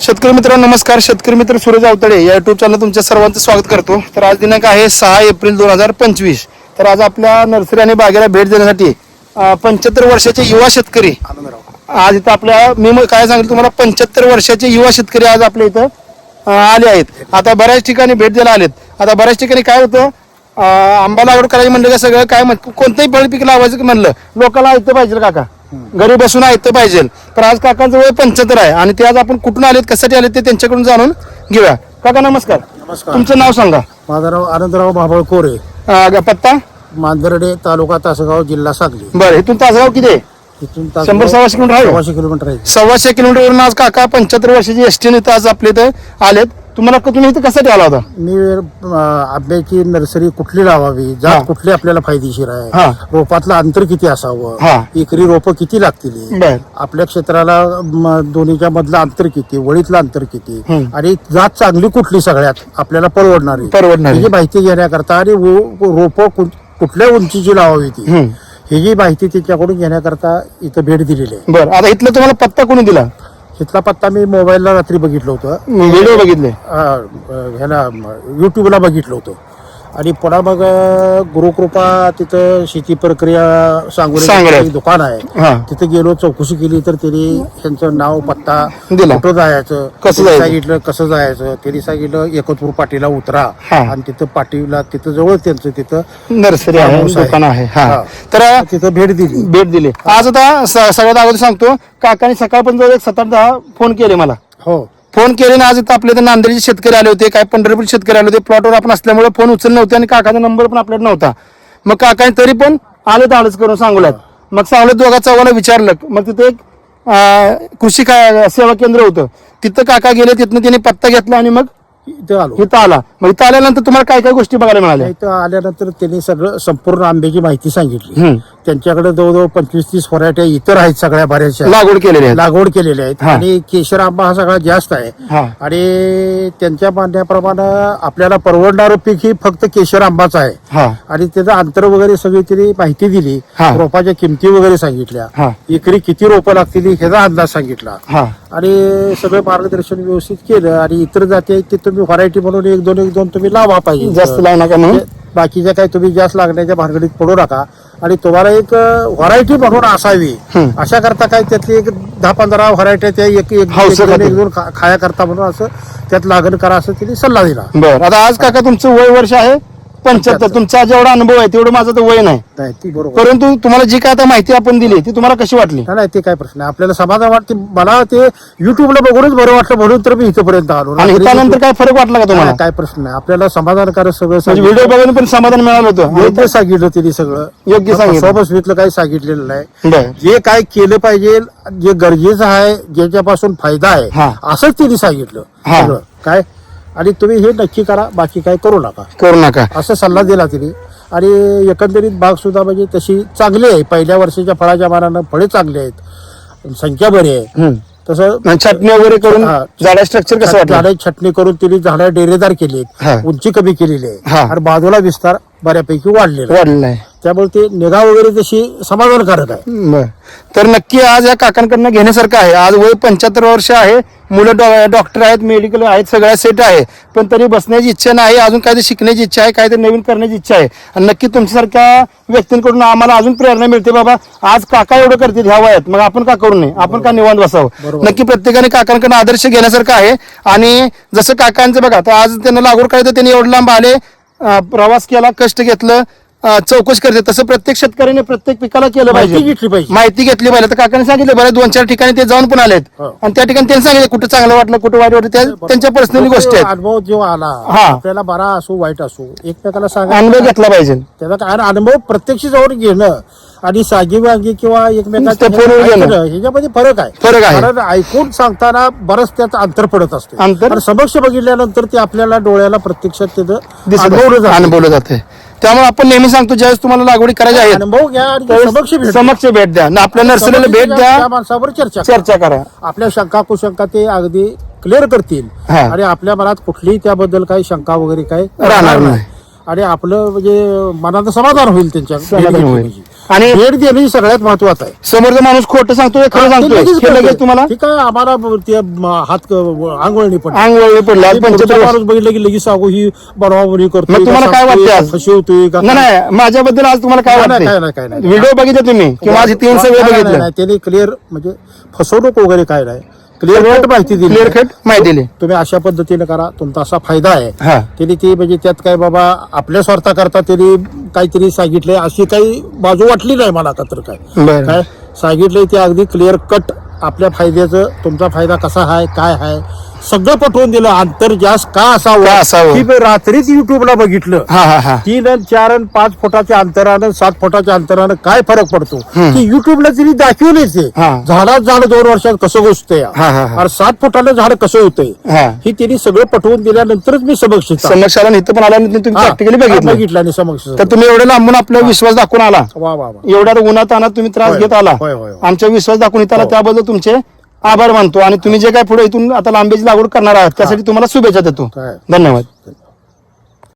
शेतकरी मित्र नमस्कार. शेतकरी मित्र सूरज अवतडे या युट्यूब चॅनल तुमच्या सर्वांचं स्वागत करतो. तर आज दिनांक आहे सहा एप्रिल दोन हजार पंचवीस. तर आज आपल्या नर्सरी आणि बागेला भेट देण्यासाठी पंच्याहत्तर वर्षाचे युवा शेतकरी आज इथं आपल्या मी काय सांगितलं तुम्हाला पंच्याहत्तर वर्षाचे युवा शेतकरी आज आपल्या इथं आले आहेत. आता बऱ्याच ठिकाणी भेट द्यायला आलेत. आता बऱ्याच ठिकाणी काय होतं आंबा लागवड करायची म्हणलं का सगळं काय म्हण कोणतंही फळ पीक लावायचं म्हणलं लोकांना ऐकलं पाहिजे काका? घरी बसून ऐकतं पाहिजे. तर आज काकांचं वय पंच्याहत्तर आहे. आणि ते आज आपण कुठून आलेत कशासाठी आलेत ते त्यांच्याकडून जाणून घेऊया. काका नमस्कार. नमस्कार. तुमचं नाव सांगा. माझं नाव आनंदराव बाबळ कोरे. अं, पत्ता? मांजर्डे तालुका तासगाव जिल्हा सांगली. बरं इथून तासगाव किती आहे? शंभर सव्वाशे किलोमीटर आहे? सव्वाशे किलोमीटर आहे सव्वाशे किलोमीटरवरून आज काका पंच्याहत्तर वर्षाची एसटी इथं आज आपल्या इथं आलेत तुम्हाला तुम्ही इथं कशासाठी आला होता मी अं, आंब्याची नर्सरी कुठली लावावी हा. जात कुठली आपल्याला फायदेशीर हा. आहे रोपातलं अंतर किती हा. असावं एकरी रोपं किती लागतील बर आपल्या क्षेत्राला म, दोन्हीच्या मधलं अंतर किती वळीतलं अंतर किती हम्म. आणि जात चांगली कुठली सगळ्यात आपल्याला परवडणारी परवडणारी. माहिती घेण्याकरता आणि रोप कुठल्या उंचीची लावावी ती हम्म. ही जी माहिती त्याच्याकडून घेण्याकरता इथं भेट दिलेली आहे. बर आता इथलं तुम्हाला पत्ता कोणी दिला? इथला पत्ता मी मोबाईलला रात्री बघितलं होतं. व्हिडिओ बघितले? अ, ह्याला युट्यूबला बघितलं होतं. आणि पुन्हा मग गुरुकृपा तिथं शेती प्रक्रिया सांगोला. सांगू दुकान आहे हा तिथे गेलो चौकशी केली तर त्यांनी ह्यांचं नाव पत्ता दिला. कुठं जायचं कसं त्यांनी जायचं? सांगितलं कसं जायचं त्यांनी सांगितलं एकतपूर पाटीला उतरा हा. आणि तिथं पाटीला तिथं जवळ त्यांचं तिथं नर्सरी आहे हाऊस आहे. दुकान आहे हा हा. तर तिथं भेट दिली भेट दिली आज आता स- सगळ्यात अगोदर सांगतो काकाने सकाळपर्यंत एक सात आठ दहा फोन केले मला हो फोन केले ना आज इथं आपल्या इथं नांदेडचे शेतकरी आले होते काय पंढरपूर शेतकरी आले होते. प्लॉटवर आपण असल्यामुळे फोन उचलले नव्हते आणि काकाचा नंबर पण आपल्याकडे नव्हता. मग काकाने तरी पण आले आलंच करून सांगूल्यात मग सांगलं दोघा चौघाला विचारलं. मग तिथे एक कृषी सेवा केंद्र होतं. तिथं काका गेले तिथनं त्यांनी पत्ता घेतला आणि मग इथं आलो. इथं आला. मग इथं आल्यानंतर तुम्हाला काय काय गोष्टी बघायला मिळाल्या? इथं आल्यानंतर त्यांनी सगळं संपूर्ण आंब्याची माहिती सांगितली. त्यांच्याकडे जवळजवळ पंचवीस तीस व्हरायट्या इतर आहेत सगळ्या बऱ्याचशा. लागवड केलेली आहे लागवड केलेल्या आहेत. हा. आणि केशर आंबा हा सगळ्यात जास्त आहे. हा. आणि त्यांच्या म्हणण्याप्रमाणे आपल्याला परवडणारं पीक ही फक्त केशर आंबाच आहे. हा. आणि त्याचं अंतर वगैरे सगळी त्यांनी माहिती दिली. हा. रोपाच्या किमती वगैरे सांगितल्या. एकरी किती रोपं लागतील ह्याचा अंदाज सांगितला. हा. आणि सगळं मार्गदर्शन व्यवस्थित केलं आणि इतर जाती आहेत ते तुम्ही व्हरायटी म्हणून एक दोन एक दोन तुम्ही लावा पाहिजे. जास्त लावू नका म्हणून? बाकीच्या काही तुम्ही जास्त लागण्याच्या भानगडीत पडू नका. आणि तुम्हाला एक व्हरायटी म्हणून असावी. अशा करता काय त्यातली एक दहा पंधरा व्हरायट्या त्या एक एक दोन- खाया करता म्हणून असं त्यात लागण करा असं त्यांनी सल्ला दिला. बर. आता आज काका तुमचं वय वर्ष आहे? पंच्याहत्तर तुमचा जेवढा अनुभव आहे तेवढं माझं तर वय नाही. नाही ती बरोबर. परंतु तुम्हाला जी काय आता माहिती आपण दिली ती तुम्हाला कशी वाटली? नाही, नाही ते काय प्रश्न आपल्याला समाधान वाटते. मला ते युट्यूबला बघूनच बरं वाटलं म्हणून तर मी इथपर्यंत आलो. आणि त्यानंतर काय फरक वाटला का तुम्हाला? काय प्रश्न नाही. आपल्याला समाधानकारक सगळं म्हणजे सांगितलं. व्हिडिओ बघून पण समाधान मिळालं होतं. योग्य सांगितलं त्यांनी सगळं. योग्य सांगितलं. बसवीतलं काही सांगितलेलं नाही. बर. जे काय केलं पाहिजे जे गरजेचं आहे ज्याच्यापासून फायदा आहे हा. असंच त्यांनी सांगितलं. हा. सगळं. काय? आणि तुम्ही हे नक्की करा बाकी काय करू नका. करू नका. असं सल्ला दिला तिने. आणि एकंदरीत बाग सुद्धा म्हणजे तशी चांगली आहे. पहिल्या वर्षाच्या फळाच्या मानानं फळे चांगली आहेत. संख्या बरी आहे. तसं छाटणी वगैरे करून. झाडा स्ट्रक्चर कसं झाडं छटणी करून तिने झाडं डेरेदार केली. उंची कमी केलेली. आहे. आणि बाजूला विस्तार बऱ्यापैकी वाढलेला आहे. वाढलेलं आहे. त्यामुळे ते निगा वगैरे तशी समाधानकारक आहे. बर. तर नक्की आज या काकांकडनं घेण्यासारखं आहे. आज वय पंच्याहत्तर वर्ष आहे. मुलं डॉ- डॉक्टर आहेत मेडिकल आहेत सगळ्या सेट आहे. पण तरी बसण्याची इच्छा नाही. अजून काहीतरी शिकण्याची इच्छा आहे काहीतरी नवीन करण्याची इच्छा आहे. आणि नक्की तुमच्यासारख्या व्यक्तींकडून आम्हाला अजून प्रेरणा मिळते बाबा. आज काका एवढं करतील ह्या वयात. मग आपण का करू नये? आपण का निवांत बसावं? बरोबर. नक्की प्रत्येकाने काकांकडे आदर्श घेण्यासारखं आहे. आणि जसं काकांचं बघा तर आज त्यांना लागवड करायचं त्यांनी एवढं लांब आले. प्रवास केला कष्ट घेतलं चौकशी करते. तसं प्रत्येक शेतकऱ्याने प्रत्येक पिकाला केलं माहिती घेतली पाहिजे. माहिती घेतली पाहिजे. तर काकाने सांगितलं बरं दोन चार ठिकाणी ते जाऊन पण आलेत. हो. आणि त्या ठिकाणी त्यांनी सांगितलं कुठं चांगलं वाटलं कुठं वाईट वाटलं त्या- त्यांच्या पर्सनली गोष्टी आहेत. अनुभव जेव्हा आला हा. आपल्याला बरा असो वाईट असो एकमेकाला सांगा. अनुभव घेतला पाहिजे. त्याचा काय अनुभव प्रत्यक्ष जाऊन घेणं आणि सागी वागी किंवा एकमेकाचं ते फोनवर घेणं. ऐकणं, ह्याच्यामध्ये फरक आहे फरक आहे. कारण ऐकून सांगताना बरंच त्यात अंतर पडत असते अंतर? आणि समक्ष बघितल्यानंतर ते आपल्याला डोळ्याला प्रत्यक्षात त्याचं दिसत अनुभवलं जातं. अनुभवलं जाते त्यामुळे आपण नेहमी सांगतो ज्यावेळेस तुम्हाला लागवडी करायची आहे अनुभव घ्या आणि ते समक्ष भेट समक्ष भेट द्या आणि आपल्या नर्सरीला भेट त्या- द्या माणसावर चर्चा करा. चर्चा करा आपल्या शंका कुशंका ते अगदी क्लिअर करतील हा. आणि आपल्या मनात कुठलीही त्याबद्दल काही शंका वगैरे काही राहणार नाही. आणि आपलं म्हणजे मनाचं समाधान होईल त्यांच्या समाधान भेट होईल. आणि भेट देणं ही सगळ्यात महत्वाचं आहे. समोरचा माणूस खोटं सांगतोय खरं सांगतोय? हे लगेच. तुम्हाला? ठीक आहे आम्हाला ते म- हात आंघोळणी पण अंग वळवी पडला पंच्याहत्तर वर्ष माणूस बघितलं की लगेच सांगू ही बनवाबरी करतो मग तुम्हाला काय वाटतंय आज? फसवतोय का नाही नाही माझ्याबद्दल आज तुम्हाला काय नाही, नाही, काय नाही, वाटतं काय नाही. व्हिडिओ बघितले तुम्ही? किंवा आज तीन सगळे नाही, नाही, बघितलं नाही, त्यांनी क्लिअर म्हणजे फसवणूक वगैरे काय नाही. क्लिअर कट माहिती दिली. क्लिअर कट माहिती दिली. तुम्ही अशा पद्धतीने करा. तुमचा असा फायदा आहे. त्यांनी ती म्हणजे त्यात काय बाबा आपल्या स्वार्था करता त्यांनी काहीतरी सांगितले अशी काही बाजू वाटली नाही मला का तर काय. काय? सांगितलंय ते अगदी क्लिअर कट आपल्या फायद्याचं तुमचा फायदा कसा आहे काय आहे? सगळं पटवून दिलं. आंतरजास का का असावं? असावं? की मी रात्रीच युट्यूबला बघितलं. हा हा हा. तीन आणि चार आणि पाच फुटाच्या अंतरानं सात फुटाच्या अंतरानं काय फरक पडतो? की युट्यूबला तिने दाखवलेच आहे हा. झाडात झाड दोन वर्षात कसं घुसतंय? हा, हा, हा. आणि सात फुटानं झाड कसं होतंय? हा. ही त्यांनी सगळं पटवून दिल्यानंतरच मी समक्ष समक्ष आला आणि इथं पण आला आणि तुम्ही हा, प्रॅक्टिकली बघितलं. बघितलं आणि समक्ष तर तुम्ही एवढे लांबून आपला विश्वास दाखवून आला. वा वा वा. एवढ्या उन्हात आणत तुम्ही त्रास होय, घेत आला. होय, होय, होय. आमचा विश्वास दाखवून इथं आला. हो. त्याबद्दल तुमचे आभार मानतो. आणि तुम्ही जे काय पुढे इथून आता लांबीची लागवड करणार आहात त्यासाठी तुम्हाला शुभेच्छा देतो. धन्यवाद.